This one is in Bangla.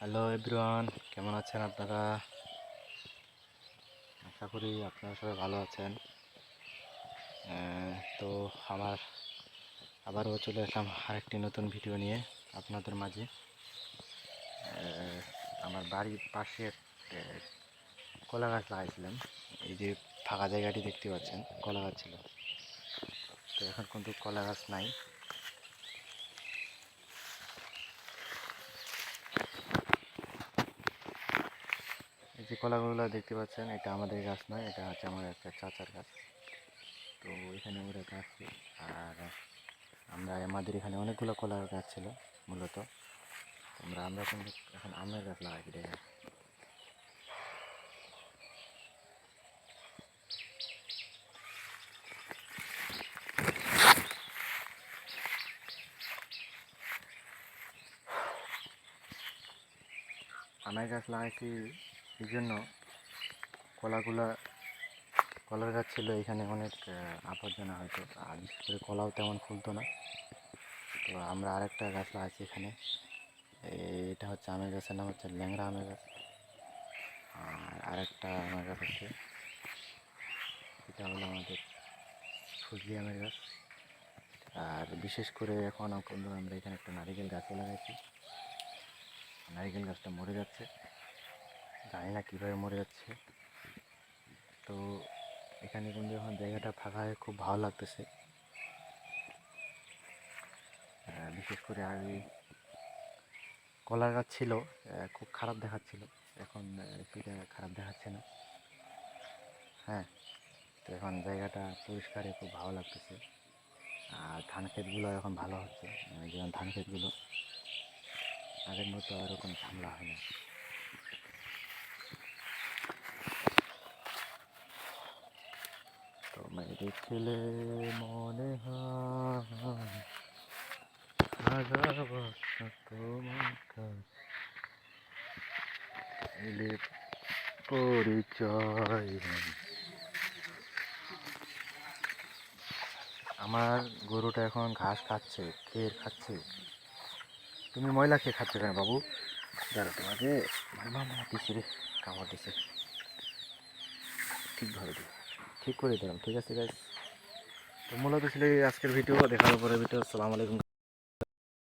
হ্যালো এভরিওয়ান কেমন আছেন আপনারা? আশা করি আপনারা সবাই ভালো আছেন। তো আমার আবারও চলে আসলাম আরেকটি নতুন ভিডিও নিয়ে আপনাদের মাঝে। আমার বাড়ির পাশে কলা গাছ লাগাইছিলাম। এই যে ফাঁকা জায়গাটি দেখতে পাচ্ছেন, কলা গাছ ছিল। তো এখন কিন্তু কলা গাছ নাই। যে কলাগুলো দেখতে পাচ্ছেন, এটা আমাদের গাছ নয়, এটা হচ্ছে আমার একটা চাচার গাছ। তো এখানে ওরা গাছ, আর আমরা, আমাদের এখানে অনেকগুলো কলার গাছ ছিল, মূলত। আমরা আমরা কিন্তু এখন আমের গাছ লাগাইছি, দেখেন। আমের গাছ লাগাইছি এই জন্য কলাগুলা, কলার গাছ ছিল এখানে অনেক আবর্জনা হয়তো, আর বিশেষ করে কলাও তেমন ফুলতো না। তো আমরা আরেকটা গাছ লাগাইছি এখানে। এটা হচ্ছে আমের গাছের নাম হচ্ছে ল্যাংরা আমের গাছ। আর আরেকটা আমের গাছ হচ্ছে এটা হলো আমাদের ফজলি আমের গাছ। আর বিশেষ করে এখন আমরা এখানে একটা নারিকেল গাছও লাগাইছি। নারিকেল গাছটা মরে যাচ্ছে। জানি না কীভাবে মরে যাচ্ছে। তো এখানে কিন্তু এখন জায়গাটা ফাঁকা হয়ে খুব ভালো লাগতেছে। বিশেষ করে আগে কলার গাছ ছিল খুব খারাপ দেখাচ্ছিল। এখন সেটা খারাপ দেখাচ্ছে না। হ্যাঁ তো এখন জায়গাটা পরিষ্কারে খুব ভালো লাগতেছে। আর ধান ক্ষেতগুলো এখন ভালো হচ্ছে। মানে যেমন ধান ক্ষেতগুলো, আগের মতো আর ওরকম ঝামেলা হয় না। তোমায় দেখলে মনে হয়। পরিচয় আমার গরুটা এখন ঘাস খাচ্ছে, খের খাচ্ছে। তুমি ময়লা খেয়ে খাচ্ছ কেন বাবু? দাঁড়া তোমাকে মামা দিছি রে, কামড় দিছে। ঠিকভাবে দিই ঠিক করে দিলাম। ঠিক আছে গাইস তো মূলত ছিল আজকের ভিডিও দেখার পরে ভিডিও আসসালামু আলাইকুম।